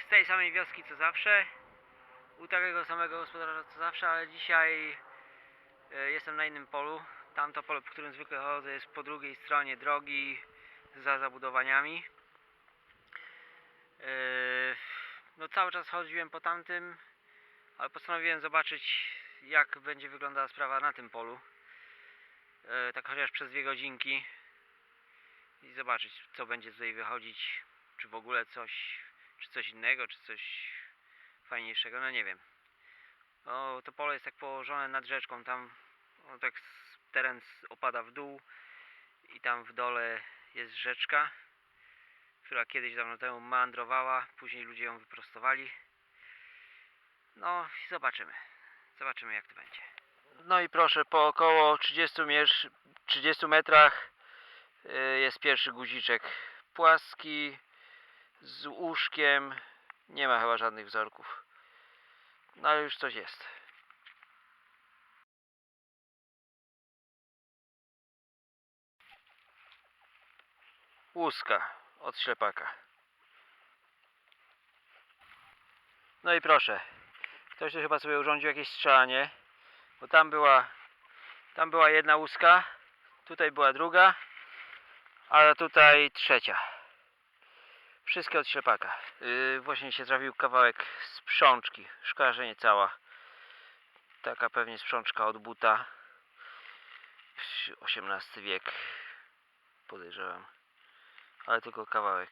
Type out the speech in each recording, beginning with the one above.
z tej samej wioski co zawsze, u takiego samego gospodarza co zawsze, ale dzisiaj e, jestem na innym polu. Tamto pole, po którym zwykle chodzę, jest po drugiej stronie drogi, za zabudowaniami. E, No cały czas chodziłem po tamtym, ale postanowiłem zobaczyć jak będzie wyglądała sprawa na tym polu. E, Tak chociaż przez dwie godzinki i zobaczyć co będzie tutaj wychodzić, czy w ogóle coś, czy coś innego, czy coś fajniejszego, no nie wiem. O, to pole jest tak położone nad rzeczką, tam o, tak teren opada w dół i tam w dole jest rzeczka, która kiedyś dawno temu meandrowała, później ludzie ją wyprostowali. No i zobaczymy. Zobaczymy jak to będzie. No i proszę, po około 30, mierz, 30 metrach jest pierwszy guziczek. Płaski, z łóżkiem. Nie ma chyba żadnych wzorków. No ale już coś jest. Łuska od ślepaka. No i proszę. Ktoś tu chyba sobie urządził jakieś strzelanie. Bo tam była tam była jedna łuska, tutaj była druga, a tutaj trzecia. Wszystkie od ślepaka. Yy, właśnie się trafił kawałek sprzączki. Szkoda, że nie cała. Taka pewnie sprzączka od buta. XVIII wiek. Podejrzewam. Ale tylko kawałek.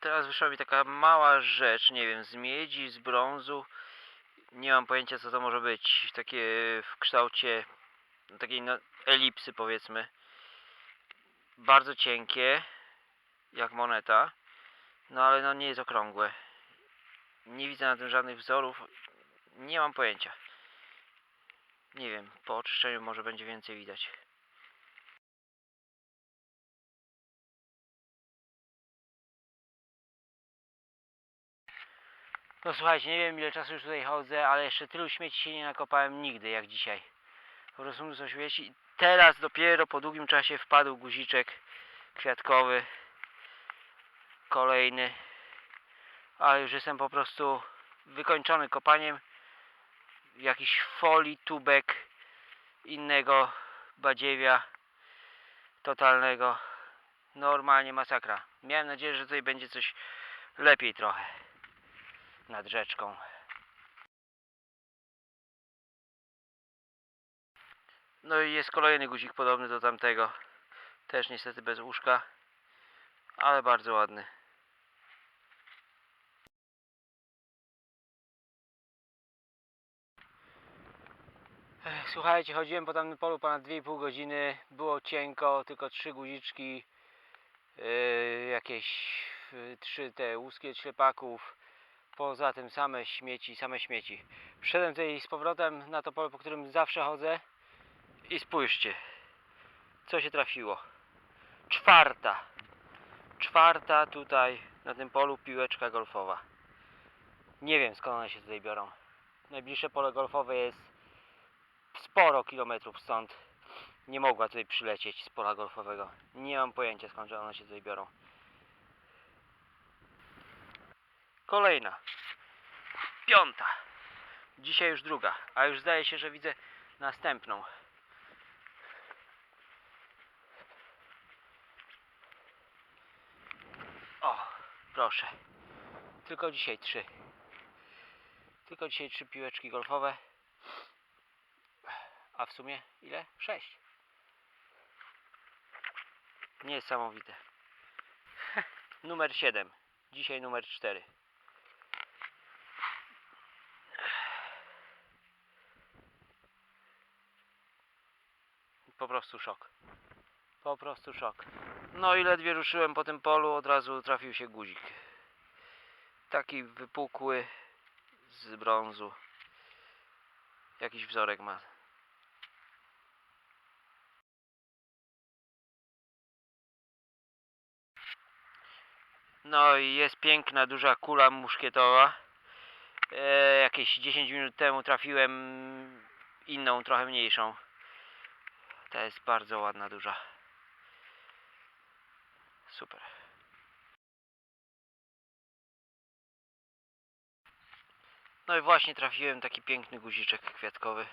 Teraz wyszła mi taka mała rzecz, nie wiem, z miedzi, z brązu. Nie mam pojęcia co to może być. Takie w kształcie takiej no, elipsy powiedzmy. Bardzo cienkie, jak moneta. No ale no nie jest okrągłe. Nie widzę na tym żadnych wzorów. Nie mam pojęcia. Nie wiem, po oczyszczeniu może będzie więcej widać. No słuchajcie, nie wiem ile czasu już tutaj chodzę, ale jeszcze tylu śmieci się nie nakopałem nigdy jak dzisiaj. Po prostu mnóstwo śmieci. I Teraz dopiero po długim czasie wpadł guziczek kwiatkowy. Kolejny. Ale już jestem po prostu wykończony kopaniem. Jakiś folii, tubek, innego badziewia totalnego. Normalnie masakra. Miałem nadzieję, że tutaj będzie coś lepiej trochę nad rzeczką. No i jest kolejny guzik podobny do tamtego. Też niestety bez łóżka, ale bardzo ładny. Słuchajcie, chodziłem po tamtym polu ponad 2,5 godziny. Było cienko, tylko trzy guziczki, yy, jakieś yy, trzy te łuski od ślepaków. Poza tym same śmieci, same śmieci. Wszedłem tutaj z powrotem na to pole, po którym zawsze chodzę i spójrzcie, co się trafiło. Czwarta. Czwarta tutaj na tym polu piłeczka golfowa. Nie wiem skąd one się tutaj biorą. Najbliższe pole golfowe jest sporo kilometrów stąd. Nie mogła tutaj przylecieć z pola golfowego. Nie mam pojęcia skąd one się tutaj biorą. Kolejna. Piąta. Dzisiaj już druga, a już zdaje się, że widzę następną. O, proszę. Tylko dzisiaj trzy. Tylko dzisiaj trzy piłeczki golfowe. A w sumie ile? Sześć. Niesamowite. numer 7. Dzisiaj numer 4. Po prostu szok. Po prostu szok. No i ledwie ruszyłem po tym polu, od razu trafił się guzik. Taki wypukły z brązu. Jakiś wzorek ma. No i jest piękna, duża kula muszkietowa. E, jakieś 10 minut temu trafiłem inną, trochę mniejszą. Ta jest bardzo ładna, duża. Super. No i właśnie trafiłem taki piękny guziczek kwiatkowy.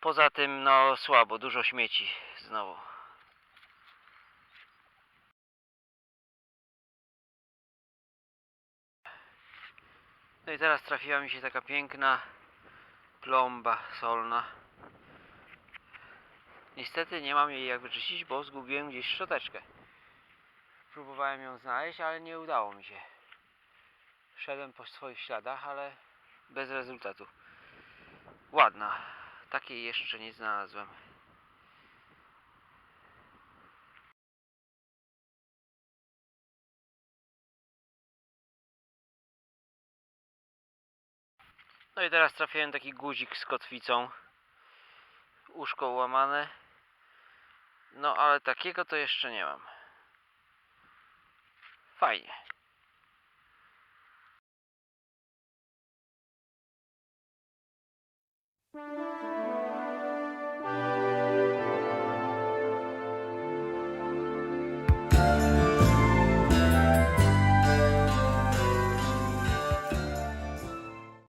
Poza tym, no słabo, dużo śmieci znowu. No i teraz trafiła mi się taka piękna plomba solna. Niestety nie mam jej jak wyczyścić, bo zgubiłem gdzieś szczoteczkę. Próbowałem ją znaleźć, ale nie udało mi się. Szedłem po swoich śladach, ale bez rezultatu. Ładna. Takiej jeszcze nie znalazłem. No i teraz trafiłem taki guzik z kotwicą. Uszko łamane. No ale takiego to jeszcze nie mam. falla.